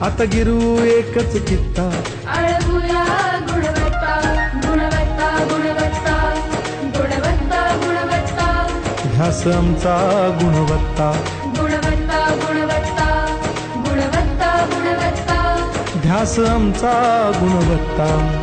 आता गिरू एकच कित्ता अळगुया गुणवत्ता गुणवत्ता गुणवत्ता गुणवत्ता गुणवत्ता. ध्यास आमचा गुणवत्ता. गुणवत्ता गुणवत्ता गुणवत्ता गुणवत्ता. ध्यास आमचा गुणवत्ता.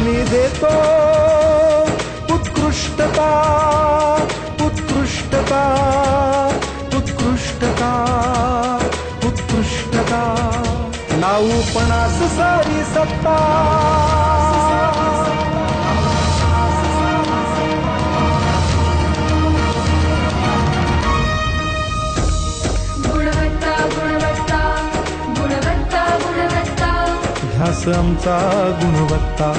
हमी देतो. उत्कृष्टता उत्कृष्टता उत्कृष्टता उत्कृष्टता. लावू पणास सारी सत्ता. गुणवत्ता गुणवत्ता गुणवत्ता गुणवत्ता. ध्यास आमचा गुणवत्ता.